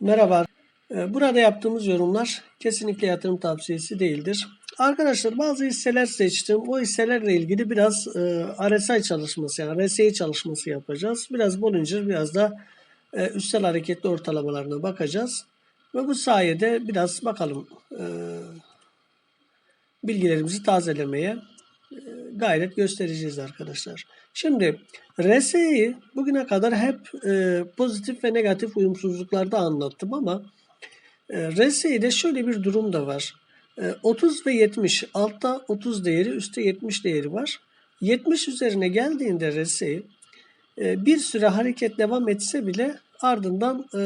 Merhaba. Ee, Burada yaptığımız yorumlar kesinlikle yatırım tavsiyesi değildir. Arkadaşlar bazı hisseler seçtim. O hisselerle ilgili biraz e, RSI çalışması yani RSI çalışması yapacağız. Biraz Bollinger biraz da e, üstel hareketli ortalamalarına bakacağız. Ve bu sayede biraz bakalım e, bilgilerimizi tazelemeye gayret göstereceğiz arkadaşlar. Şimdi RSI'yi bugüne kadar hep e, pozitif ve negatif uyumsuzluklarda anlattım ama e, RSI'de şöyle bir durum da var. E, 30 ve 70 altta 30 değeri üstte 70 değeri var. 70 üzerine geldiğinde RSI e, bir süre hareket devam etse bile ardından e,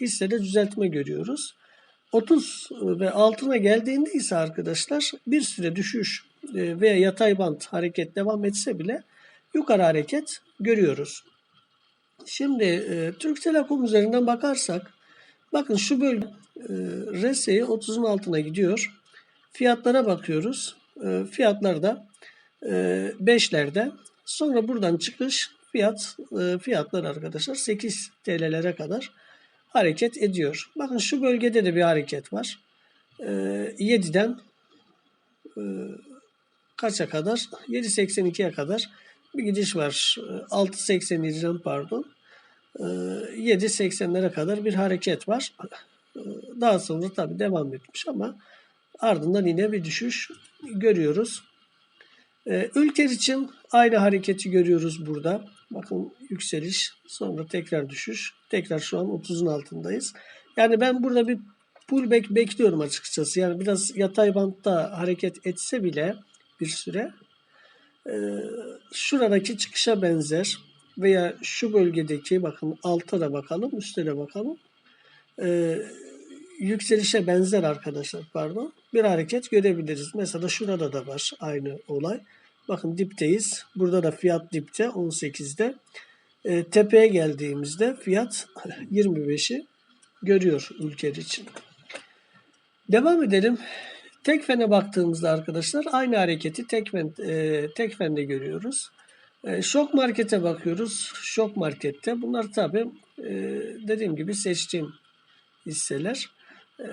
hissede düzeltme görüyoruz. 30 ve altına geldiğinde ise arkadaşlar bir süre düşüş veya yatay bant hareket devam etse bile yukarı hareket görüyoruz. Şimdi e, Türk Telekom üzerinden bakarsak bakın şu bölge e, RSI 30'un altına gidiyor. Fiyatlara bakıyoruz. E, fiyatlar da e, 5'lerde. Sonra buradan çıkış fiyat e, fiyatlar arkadaşlar 8 TL'lere kadar hareket ediyor. Bakın şu bölgede de bir hareket var. E, 7'den e, kaça kadar? 7.82'ye kadar bir gidiş var. E, 6.87'den pardon. E, 7.80'lere kadar bir hareket var. E, Daha sonra tabii devam etmiş ama ardından yine bir düşüş görüyoruz. Ülker için aynı hareketi görüyoruz burada. Bakın yükseliş, sonra tekrar düşüş. Tekrar şu an 30'un altındayız. Yani ben burada bir pullback bekliyorum açıkçası. Yani biraz yatay bantta hareket etse bile bir süre e, şuradaki çıkışa benzer veya şu bölgedeki bakın alta da bakalım, üstte de bakalım. E, yükselişe benzer arkadaşlar pardon. Bir hareket görebiliriz. Mesela şurada da var aynı olay. Bakın dipteyiz. Burada da fiyat dipte 18'de. E, tepeye geldiğimizde fiyat 25'i görüyor ülkeler için. Devam edelim. Tekfen'e baktığımızda arkadaşlar aynı hareketi Tekfen, e, Tekfen'de görüyoruz. E, şok markete bakıyoruz. Şok markette. Bunlar tabi e, dediğim gibi seçtiğim hisseler. E,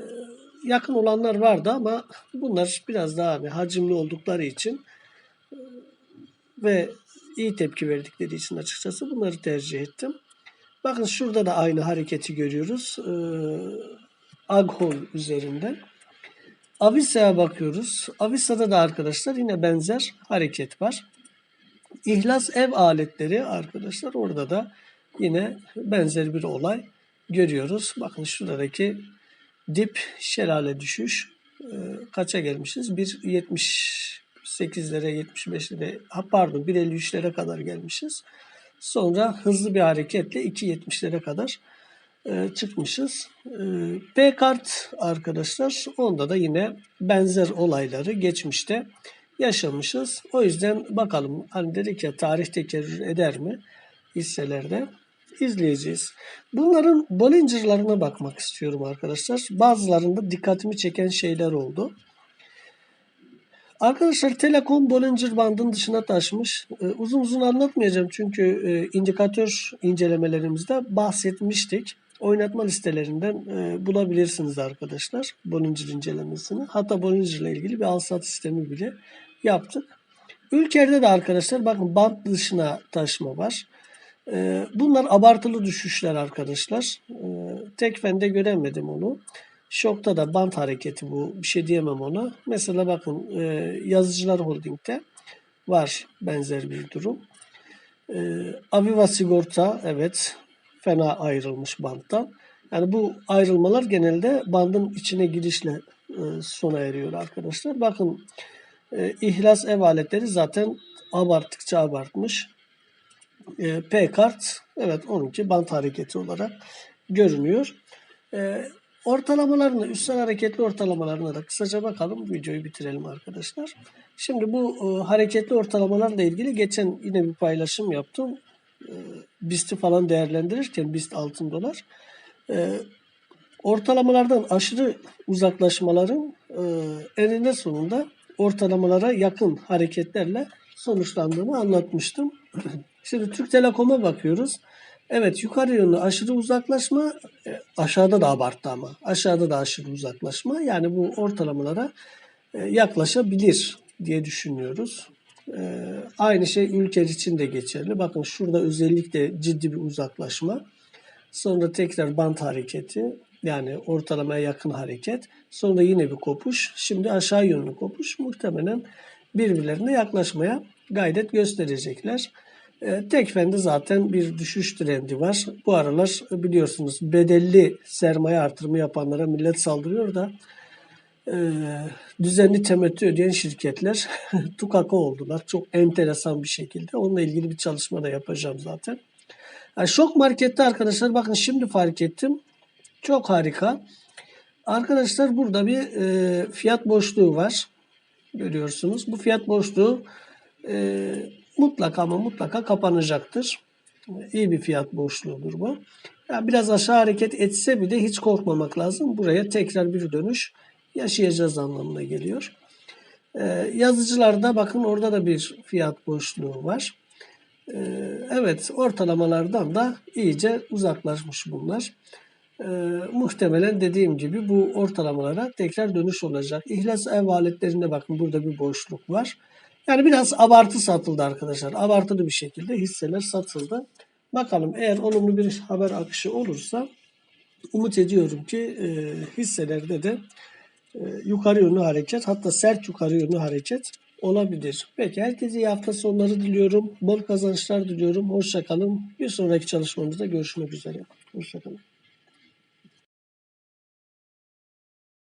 yakın olanlar vardı ama bunlar biraz daha hani hacimli oldukları için e, ve iyi tepki verdikleri için açıkçası bunları tercih ettim. Bakın şurada da aynı hareketi görüyoruz. E, Aghol üzerinden. Avisa'ya bakıyoruz. Avisa'da da arkadaşlar yine benzer hareket var. İhlas ev aletleri arkadaşlar orada da yine benzer bir olay görüyoruz. Bakın şuradaki dip şelale düşüş e, kaça gelmişiz? 1.78'lere 75'lere ha pardon 1.53'lere kadar gelmişiz. Sonra hızlı bir hareketle 2.70'lere kadar e, çıkmışız. E, P-kart arkadaşlar onda da yine benzer olayları geçmişte yaşamışız. O yüzden bakalım hani dedik ya tarih tekerrür eder mi hisselerde izleyeceğiz. Bunların Bollinger'larına bakmak istiyorum arkadaşlar. Bazılarında dikkatimi çeken şeyler oldu. Arkadaşlar Telekom Bollinger bandın dışına taşmış. Ee, uzun uzun anlatmayacağım çünkü e, indikatör incelemelerimizde bahsetmiştik. Oynatma listelerinden e, bulabilirsiniz arkadaşlar Bollinger incelemesini. Hatta Bollinger ile ilgili bir al-sat sistemi bile yaptık. Ülkerde de arkadaşlar bakın band dışına taşma var. E, bunlar abartılı düşüşler arkadaşlar. E, Tekfen'de göremedim onu. Şokta da bant hareketi bu. Bir şey diyemem ona. Mesela bakın e, Yazıcılar Holding'de var benzer bir durum. E, Aviva Sigorta evet fena ayrılmış banttan. Yani bu ayrılmalar genelde bandın içine girişle e, sona eriyor arkadaşlar. Bakın e, ihlas ev aletleri zaten abarttıkça abartmış. E, P-kart evet onunki bant hareketi olarak görünüyor. E, ortalamalarını, üstel hareketli ortalamalarına da kısaca bakalım. Videoyu bitirelim arkadaşlar. Şimdi bu e, hareketli ortalamalarla ilgili geçen yine bir paylaşım yaptım. BIST'i falan değerlendirirken BIST altın dolar. E, ortalamalardan aşırı uzaklaşmaların e, eninde sonunda ortalamalara yakın hareketlerle sonuçlandığını anlatmıştım. Şimdi Türk Telekom'a bakıyoruz. Evet yukarı yönlü aşırı uzaklaşma e, aşağıda da abarttı ama aşağıda da aşırı uzaklaşma yani bu ortalamalara e, yaklaşabilir diye düşünüyoruz. E, Aynı şey ülke için de geçerli. Bakın şurada özellikle ciddi bir uzaklaşma. Sonra tekrar bant hareketi yani ortalamaya yakın hareket. Sonra yine bir kopuş. Şimdi aşağı yönlü kopuş. Muhtemelen birbirlerine yaklaşmaya gayret gösterecekler. E, Tekfen'de zaten bir düşüş trendi var. Bu aralar biliyorsunuz bedelli sermaye artırımı yapanlara millet saldırıyor da e, düzenli temettü ödeyen şirketler tukaka oldular. Çok enteresan bir şekilde. Onunla ilgili bir çalışma da yapacağım zaten. Yani şok markette arkadaşlar bakın şimdi fark ettim. Çok harika. Arkadaşlar burada bir e, fiyat boşluğu var. Görüyorsunuz. Bu fiyat boşluğu e, mutlaka ama mutlaka kapanacaktır. İyi bir fiyat boşluğudur bu. Yani biraz aşağı hareket etse bile hiç korkmamak lazım. Buraya tekrar bir dönüş yaşayacağız anlamına geliyor. Ee, yazıcılarda bakın orada da bir fiyat boşluğu var. Ee, evet ortalamalardan da iyice uzaklaşmış bunlar. Ee, muhtemelen dediğim gibi bu ortalamalara tekrar dönüş olacak. İhlas ev aletlerinde bakın burada bir boşluk var. Yani biraz abartı satıldı arkadaşlar. Abartılı bir şekilde hisseler satıldı. Bakalım eğer olumlu bir haber akışı olursa umut ediyorum ki e, hisselerde de e, yukarı yönlü hareket hatta sert yukarı yönlü hareket olabilir. Peki herkese iyi hafta sonları diliyorum. Bol kazançlar diliyorum. Hoşçakalın. Bir sonraki çalışmamızda görüşmek üzere. Hoşçakalın.